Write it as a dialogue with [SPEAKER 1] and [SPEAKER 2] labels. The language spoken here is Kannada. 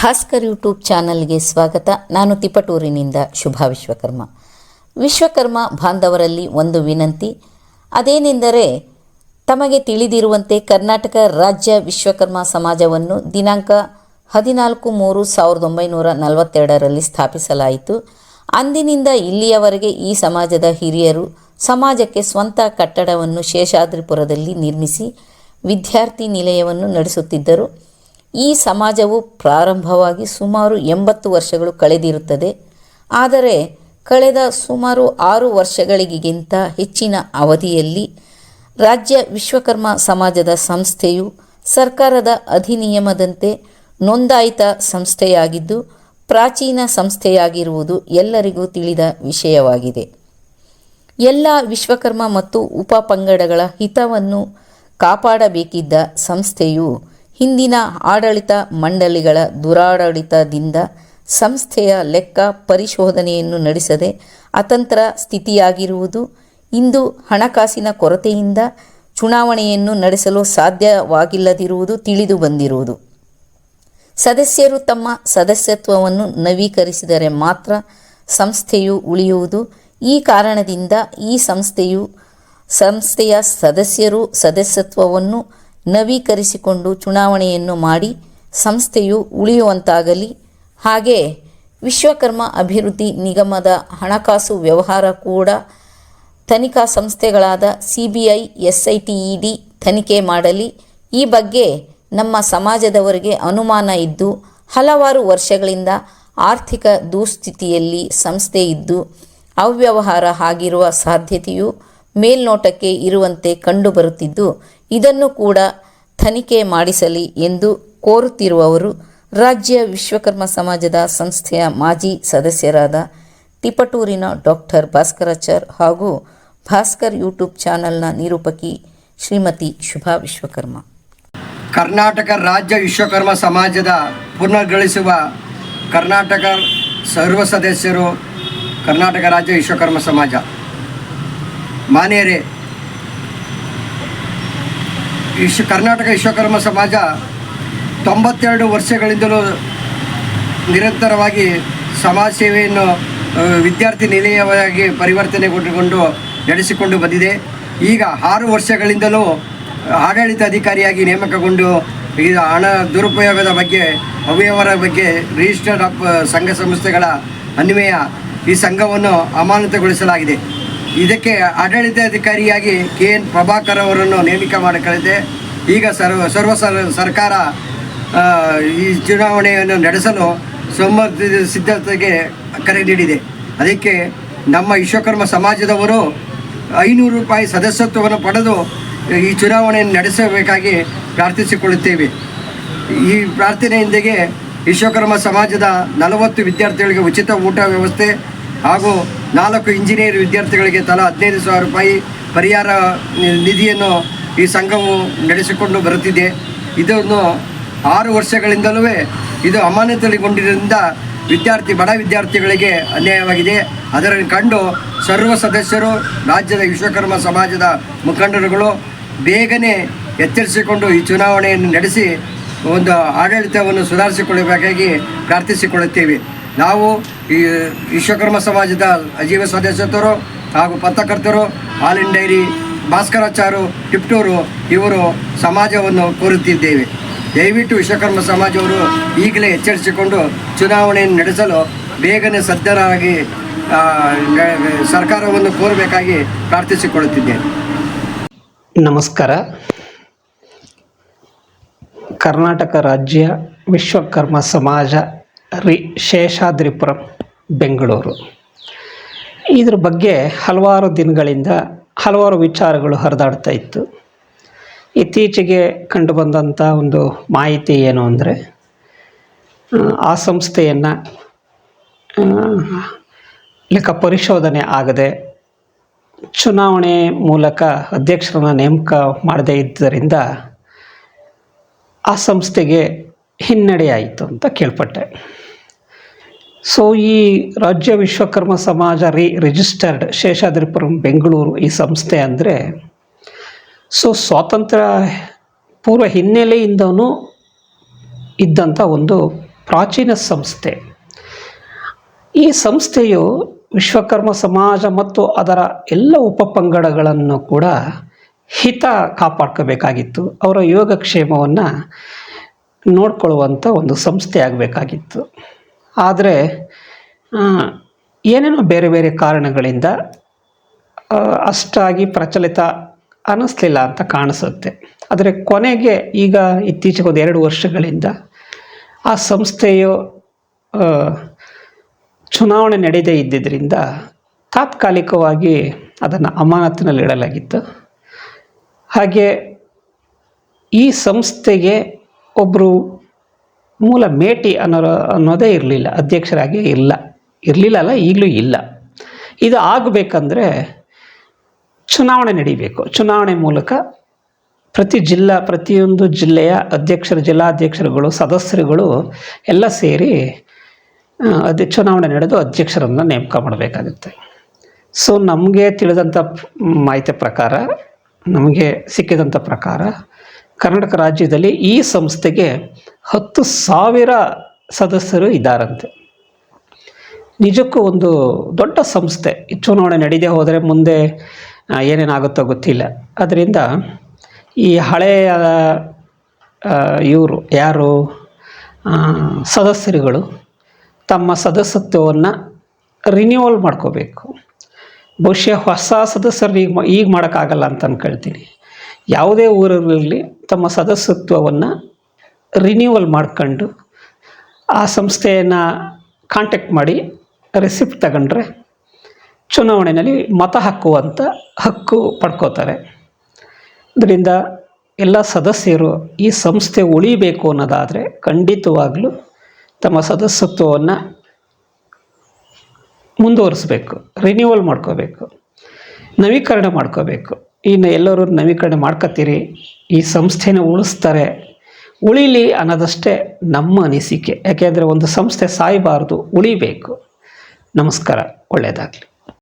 [SPEAKER 1] ಭಾಸ್ಕರ್ ಯೂಟ್ಯೂಬ್ ಚಾನಲ್ಗೆ ಸ್ವಾಗತ. ನಾನು ತಿಪಟೂರಿನಿಂದ ಶುಭಾ ವಿಶ್ವಕರ್ಮ. ವಿಶ್ವಕರ್ಮ ಬಾಂಧವರಲ್ಲಿ ಒಂದು ವಿನಂತಿ. ಅದೇನೆಂದರೆ, ತಮಗೆ ತಿಳಿದಿರುವಂತೆ ಕರ್ನಾಟಕ ರಾಜ್ಯ ವಿಶ್ವಕರ್ಮ ಸಮಾಜವನ್ನು ದಿನಾಂಕ ಹದಿನಾಲ್ಕು ಮೂರು ಸಾವಿರದ ಒಂಬೈನೂರ ನಲವತ್ತೆರಡರಲ್ಲಿ ಸ್ಥಾಪಿಸಲಾಯಿತು. ಅಂದಿನಿಂದ ಇಲ್ಲಿಯವರೆಗೆ ಈ ಸಮಾಜದ ಹಿರಿಯರು ಸಮಾಜಕ್ಕೆ ಸ್ವಂತ ಕಟ್ಟಡವನ್ನು ಶೇಷಾದ್ರಿಪುರದಲ್ಲಿ ನಿರ್ಮಿಸಿ ವಿದ್ಯಾರ್ಥಿ ನಿಲಯವನ್ನು ನಡೆಸುತ್ತಿದ್ದರು. ಈ ಸಮಾಜವು ಪ್ರಾರಂಭವಾಗಿ ಸುಮಾರು ಎಂಬತ್ತು ವರ್ಷಗಳು ಕಳೆದಿರುತ್ತದೆ. ಆದರೆ ಕಳೆದ ಸುಮಾರು ಆರು ವರ್ಷಗಳಿಗಿಂತ ಹೆಚ್ಚಿನ ಅವಧಿಯಲ್ಲಿ ರಾಜ್ಯ ವಿಶ್ವಕರ್ಮ ಸಮಾಜದ ಸಂಸ್ಥೆಯು ಸರ್ಕಾರದ ಅಧಿನಿಯಮದಂತೆ ನೋಂದಾಯಿತ ಸಂಸ್ಥೆಯಾಗಿದ್ದು, ಪ್ರಾಚೀನ ಸಂಸ್ಥೆಯಾಗಿರುವುದು ಎಲ್ಲರಿಗೂ ತಿಳಿದ ವಿಷಯವಾಗಿದೆ. ಎಲ್ಲ ವಿಶ್ವಕರ್ಮ ಮತ್ತು ಉಪ ಪಂಗಡಗಳ ಹಿತವನ್ನು ಕಾಪಾಡಬೇಕಿದ್ದ ಸಂಸ್ಥೆಯು ಹಿಂದಿನ ಆಡಳಿತ ಮಂಡಳಿಗಳ ದುರಾಡಳಿತದಿಂದ ಸಂಸ್ಥೆಯ ಲೆಕ್ಕ ಪರಿಶೋಧನೆಯನ್ನು ನಡೆಸದೆ ಅತಂತ್ರ ಸ್ಥಿತಿಯಾಗಿರುವುದು, ಇಂದು ಹಣಕಾಸಿನ ಕೊರತೆಯಿಂದ ಚುನಾವಣೆಯನ್ನು ನಡೆಸಲು ಸಾಧ್ಯವಾಗಿಲ್ಲದಿರುವುದು ತಿಳಿದು ಬಂದಿರುವುದು. ಸದಸ್ಯರು ತಮ್ಮ ಸದಸ್ಯತ್ವವನ್ನು ನವೀಕರಿಸಿದರೆ ಮಾತ್ರ ಸಂಸ್ಥೆಯು ಉಳಿಯುವುದು. ಈ ಕಾರಣದಿಂದ ಈ ಸಂಸ್ಥೆಯು, ಸಂಸ್ಥೆಯ ಸದಸ್ಯರು ಸದಸ್ಯತ್ವವನ್ನು ನವೀಕರಿಸಿಕೊಂಡು ಚುನಾವಣೆಯನ್ನು ಮಾಡಿ ಸಂಸ್ಥೆಯು ಉಳಿಯುವಂತಾಗಲಿ. ಹಾಗೆ ವಿಶ್ವಕರ್ಮ ಅಭಿವೃದ್ಧಿ ನಿಗಮದ ಹಣಕಾಸು ವ್ಯವಹಾರ ಕೂಡ ತನಿಖಾ ಸಂಸ್ಥೆಗಳಾದ ಸಿ ಬಿ ಐ ಡಿ ತನಿಖೆ ಮಾಡಲಿ. ಈ ಬಗ್ಗೆ ನಮ್ಮ ಸಮಾಜದವರಿಗೆ ಅನುಮಾನ ಇದ್ದು, ಹಲವಾರು ವರ್ಷಗಳಿಂದ ಆರ್ಥಿಕ ದುಸ್ಥಿತಿಯಲ್ಲಿ ಸಂಸ್ಥೆ ಇದ್ದು, ಅವ್ಯವಹಾರ ಆಗಿರುವ ಸಾಧ್ಯತೆಯು ಮೇಲ್ನೋಟಕ್ಕೆ ಇರುವಂತೆ ಕಂಡುಬರುತ್ತಿದ್ದು ಇದನ್ನು ಕೂಡ ತನಿಖೆ ಮಾಡಿಸಲಿ ಎಂದು ಕೋರುತ್ತಿರುವವರು ರಾಜ್ಯ ವಿಶ್ವಕರ್ಮ ಸಮಾಜದ ಸಂಸ್ಥೆಯ ಮಾಜಿ ಸದಸ್ಯರಾದ ತಿಪಟೂರಿನ ಡಾಕ್ಟರ್ ಭಾಸ್ಕರಾಚಾರ್ ಹಾಗೂ ಭಾಸ್ಕರ್ ಯೂಟ್ಯೂಬ್ ಚಾನಲ್ನ ನಿರೂಪಕಿ ಶ್ರೀಮತಿ ಶುಭಾ ವಿಶ್ವಕರ್ಮ.
[SPEAKER 2] ಕರ್ನಾಟಕ ರಾಜ್ಯ ವಿಶ್ವಕರ್ಮ ಸಮಾಜದ ಪುನರ್ಗಳಿಸುವ ಕರ್ನಾಟಕ ಸರ್ವ ಸದಸ್ಯರು ಕರ್ನಾಟಕ ರಾಜ್ಯ ವಿಶ್ವಕರ್ಮ ಸಮಾಜ. ಮಾನ್ಯರೇ ವಿಶ್ವ ಕರ್ನಾಟಕ ವಿಶ್ವಕರ್ಮ ಸಮಾಜ ತೊಂಬತ್ತೆರಡು ವರ್ಷಗಳಿಂದಲೂ ನಿರಂತರವಾಗಿ ಸಮಾಜ ಸೇವೆಯನ್ನು ವಿದ್ಯಾರ್ಥಿ ನಿಲಯವಾಗಿ ಪರಿವರ್ತನೆಗೊಂಡುಕೊಂಡು ನಡೆಸಿಕೊಂಡು ಬಂದಿದೆ. ಈಗ ಆರು ವರ್ಷಗಳಿಂದಲೂ ಆಡಳಿತ ಅಧಿಕಾರಿಯಾಗಿ ನೇಮಕಗೊಂಡು ಇದು ಹಣ ದುರುಪಯೋಗದ ಬಗ್ಗೆ, ಅವ್ಯವಹಾರ ಬಗ್ಗೆ ರಿಜಿಸ್ಟರ್ಡ್ ಆಫ್ ಸಂಘ ಸಂಸ್ಥೆಗಳ ಅನ್ವಯ ಈ ಸಂಘವನ್ನು ಅಮಾನತುಗೊಳಿಸಲಾಗಿದೆ. ಇದಕ್ಕೆ ಆಡಳಿತಾಧಿಕಾರಿಯಾಗಿ ಕೆ ಎನ್ ಪ್ರಭಾಕರ್ ಅವರನ್ನು ನೇಮಕ ಮಾಡಿಕೊಳ್ಳಿದೆ ಈಗ ಸರ್ವ ಸರ್ವ ಸರ್- ಸರ್ಕಾರ ಈ ಚುನಾವಣೆಯನ್ನು ನಡೆಸಲು ಸೋಮವಾರ ಸಿದ್ಧತೆಗೆ ಕರೆ ನೀಡಿದೆ. ಅದಕ್ಕೆ ನಮ್ಮ ವಿಶ್ವಕರ್ಮ ಸಮಾಜದವರು ಐನೂರು ರೂಪಾಯಿ ಸದಸ್ಯತ್ವವನ್ನು ಪಡೆದು ಈ ಚುನಾವಣೆಯನ್ನು ನಡೆಸಬೇಕಾಗಿ ಪ್ರಾರ್ಥಿಸಿಕೊಳ್ಳುತ್ತೇವೆ. ಈ ಪ್ರಾರ್ಥನೆಯೊಂದಿಗೆ ವಿಶ್ವಕರ್ಮ ಸಮಾಜದ ನಲವತ್ತು ವಿದ್ಯಾರ್ಥಿಗಳಿಗೆ ಉಚಿತ ಊಟ ವ್ಯವಸ್ಥೆ ಹಾಗೂ ನಾಲ್ಕು ಇಂಜಿನಿಯರ್ ವಿದ್ಯಾರ್ಥಿಗಳಿಗೆ ತಲಾ ಹದಿನೈದು ಸಾವಿರ ರೂಪಾಯಿ ಪರಿಹಾರ ನಿಧಿಯನ್ನು ಈ ಸಂಘವು ನಡೆಸಿಕೊಂಡು ಬರುತ್ತಿದೆ. ಇದನ್ನು ಆರು ವರ್ಷಗಳಿಂದಲೂ ಇದು ಅಮಾನತುಗೊಂಡಿದ್ದರಿಂದ ವಿದ್ಯಾರ್ಥಿ, ಬಡ ವಿದ್ಯಾರ್ಥಿಗಳಿಗೆ ಅನ್ಯಾಯವಾಗಿದೆ. ಅದರಲ್ಲಿ ಕಂಡು ಸರ್ವ ಸದಸ್ಯರು, ರಾಜ್ಯದ ವಿಶ್ವಕರ್ಮ ಸಮಾಜದ ಮುಖಂಡರುಗಳು ಬೇಗನೆ ಎಚ್ಚರಿಸಿಕೊಂಡು ಈ ಚುನಾವಣೆಯನ್ನು ನಡೆಸಿ ಒಂದು ಆಡಳಿತವನ್ನು ಸುಧಾರಿಸಿಕೊಳ್ಳಬೇಕಾಗಿ ಪ್ರಾರ್ಥಿಸಿಕೊಳ್ಳುತ್ತೇವೆ. ನಾವು ಈ ವಿಶ್ವಕರ್ಮ ಸಮಾಜದ ಅಜೀವ ಸದಸ್ಯತ್ವರು ಹಾಗೂ ಪತ್ರಕರ್ತರು all in dairy Bhaskarachar Tiptur ಇವರು ಸಮಾಜವನ್ನು ಕೋರುತ್ತಿದ್ದೇವೆ. ದಯವಿಟ್ಟು ವಿಶ್ವಕರ್ಮ ಸಮಾಜವರು ಈಗಲೇ ಎಚ್ಚರಿಸಿಕೊಂಡು ಚುನಾವಣೆಯನ್ನು ನಡೆಸಲು ಬೇಗನೆ ಸದ್ಯರಾಗಿ ಸರ್ಕಾರವನ್ನು ಕೋರಬೇಕಾಗಿ ಪ್ರಾರ್ಥಿಸಿಕೊಳ್ಳುತ್ತಿದ್ದೇನೆ.
[SPEAKER 3] ನಮಸ್ಕಾರ. ಕರ್ನಾಟಕ ರಾಜ್ಯ ವಿಶ್ವಕರ್ಮ ಸಮಾಜ ರಿ ಶೇಷಾದ್ರಿಪುರಂ, ಬೆಂಗಳೂರು. ಇದ್ರ ಬಗ್ಗೆ ಹಲವಾರು ದಿನಗಳಿಂದ ಹಲವಾರು ವಿಚಾರಗಳು ಹರಿದಾಡ್ತಾ ಇತ್ತು. ಇತ್ತೀಚೆಗೆ ಕಂಡುಬಂದಂಥ ಒಂದು ಮಾಹಿತಿ ಏನು ಅಂದರೆ, ಆ ಸಂಸ್ಥೆಯನ್ನು ಲೆಕ್ಕ ಪರಿಶೋಧನೆ ಆಗದೆ ಚುನಾವಣೆ ಮೂಲಕ ಅಧ್ಯಕ್ಷರನ್ನ ನೇಮಕ ಮಾಡದೇ ಇದ್ದರಿಂದ ಆ ಸಂಸ್ಥೆಗೆ ಹಿನ್ನಡೆಯಾಯಿತು ಅಂತ ಕೇಳ್ಪಟ್ಟೆ. ಸೊ ಈ ರಾಜ್ಯ ವಿಶ್ವಕರ್ಮ ಸಮಾಜ ರಿ ರಿಜಿಸ್ಟರ್ಡ್ ಶೇಷಾದ್ರಿಪುರಂ ಬೆಂಗಳೂರು ಈ ಸಂಸ್ಥೆ ಅಂದರೆ ಸೊ ಸ್ವಾತಂತ್ರ್ಯ ಪೂರ್ವ ಹಿನ್ನೆಲೆಯಿಂದನೂ ಇದ್ದಂಥ ಒಂದು ಪ್ರಾಚೀನ ಸಂಸ್ಥೆ. ಈ ಸಂಸ್ಥೆಯು ವಿಶ್ವಕರ್ಮ ಸಮಾಜ ಮತ್ತು ಅದರ ಎಲ್ಲ ಉಪಪಂಗಡಗಳನ್ನು ಕೂಡ ಹಿತ ಕಾಪಾಡ್ಕೋಬೇಕಾಗಿತ್ತು. ಅವರ ಯೋಗಕ್ಷೇಮವನ್ನು ನೋಡ್ಕೊಳ್ಳುವಂಥ ಒಂದು ಸಂಸ್ಥೆ ಆಗಬೇಕಾಗಿತ್ತು. ಆದರೆ ಏನೇನೋ ಬೇರೆ ಬೇರೆ ಕಾರಣಗಳಿಂದ ಅಷ್ಟಾಗಿ ಪ್ರಚಲಿತ ಅನ್ನಿಸ್ಲಿಲ್ಲ ಅಂತ ಕಾಣಿಸುತ್ತೆ. ಆದರೆ ಕೊನೆಗೆ ಈಗ ಇತ್ತೀಚೆಗೆ ಒಂದು ಎರಡು ವರ್ಷಗಳಿಂದ ಆ ಸಂಸ್ಥೆಯು ಚುನಾವಣೆ ನಡೆದೇ ಇದ್ದಿದ್ದರಿಂದ ತಾತ್ಕಾಲಿಕವಾಗಿ ಅದನ್ನು ಅಮಾನತಿನಲ್ಲಿಡಲಾಗಿತ್ತು ಹಾಗೆ ಈ ಸಂಸ್ಥೆಗೆ ಒಬ್ಬರು ಮೂಲ ಮೇಟಿ ಅನ್ನೋ ಅನ್ನೋದೇ ಇರಲಿಲ್ಲ, ಅಧ್ಯಕ್ಷರಾಗಿ ಇಲ್ಲ. ಇರಲಿಲ್ಲ ಅಲ್ಲ, ಈಗಲೂ ಇಲ್ಲ. ಇದು ಆಗಬೇಕಂದ್ರೆ ಚುನಾವಣೆ ನಡೀಬೇಕು. ಚುನಾವಣೆ ಮೂಲಕ ಪ್ರತಿ ಜಿಲ್ಲಾ, ಪ್ರತಿಯೊಂದು ಜಿಲ್ಲೆಯ ಅಧ್ಯಕ್ಷರು, ಜಿಲ್ಲಾಧ್ಯಕ್ಷರುಗಳು, ಸದಸ್ಯರುಗಳು ಎಲ್ಲ ಸೇರಿ ಅಧ್ಯ ಚುನಾವಣೆ ನಡೆದು ಅಧ್ಯಕ್ಷರನ್ನು ನೇಮಕ ಮಾಡಬೇಕಾಗುತ್ತೆ. ಸೊ ನಮಗೆ ತಿಳಿದಂಥ ಮಾಹಿತಿ ಪ್ರಕಾರ, ನಮಗೆ ಸಿಕ್ಕಿದಂಥ ಪ್ರಕಾರ, ಕರ್ನಾಟಕ ರಾಜ್ಯದಲ್ಲಿ ಈ ಸಂಸ್ಥೆಗೆ ಹತ್ತು ಸಾವಿರ ಸದಸ್ಯರು ಇದ್ದಾರಂತೆ. ನಿಜಕ್ಕೂ ಒಂದು ದೊಡ್ಡ ಸಂಸ್ಥೆ. ಈ ಚುನಾವಣೆ ನಡೀದೇ ಹೋದರೆ ಮುಂದೆ ಏನೇನಾಗುತ್ತೋ ಗೊತ್ತಿಲ್ಲ. ಅದರಿಂದ ಈ ಹಳೆಯ ಇವರು ಯಾರು? ಸದಸ್ಯರುಗಳು ತಮ್ಮ ಸದಸ್ಯತ್ವವನ್ನು ರಿನ್ಯೂವಲ್ ಮಾಡ್ಕೋಬೇಕು. ಬಹುಶಃ ಹೊಸ ಸದಸ್ಯರು ಈಗ ಈಗ ಮಾಡೋಕ್ಕಾಗಲ್ಲ ಅಂತ ಅಂದ್ಕೊಳ್ತೀನಿ ಯಾವುದೇ ಊರಲ್ಲಿ ತಮ್ಮ ಸದಸ್ಯತ್ವವನ್ನು ರಿನ್ಯೂವಲ್ ಮಾಡ್ಕೊಂಡು ಆ ಸಂಸ್ಥೆಯನ್ನು ಕಾಂಟ್ಯಾಕ್ಟ್ ಮಾಡಿ ರೆಸಿಪ್ಟ್ ತಗೊಂಡ್ರೆ ಚುನಾವಣೆಯಲ್ಲಿ ಮತ ಹಾಕುವಂಥ ಹಕ್ಕು ಪಡ್ಕೋತಾರೆ. ಇದರಿಂದ ಎಲ್ಲ ಸದಸ್ಯರು ಈ ಸಂಸ್ಥೆ ಉಳಿಬೇಕು ಅನ್ನೋದಾದರೆ ಖಂಡಿತವಾಗಲೂ ತಮ್ಮ ಸದಸ್ಯತ್ವವನ್ನು ಮುಂದುವರಿಸ್ಬೇಕು ರಿನ್ಯೂವಲ್ ಮಾಡ್ಕೋಬೇಕು, ನವೀಕರಣ ಮಾಡ್ಕೋಬೇಕು. ಇನ್ನು ಎಲ್ಲರೂ ನವೀಕರಣ ಮಾಡ್ಕೋತೀರಿ ಈ ಸಂಸ್ಥೆನ ಉಳಿಸ್ತಾರೆ ಉಳಿಲಿ ಅನ್ನೋದಷ್ಟೇ ನಮ್ಮ ಅನಿಸಿಕೆ. ಯಾಕೆಂದರೆ ಒಂದು ಸಂಸ್ಥೆ ಸಾಯಬಾರ್ದು ಉಳಿಬೇಕು. ನಮಸ್ಕಾರ ಒಳ್ಳೆಯದಾಗಲಿ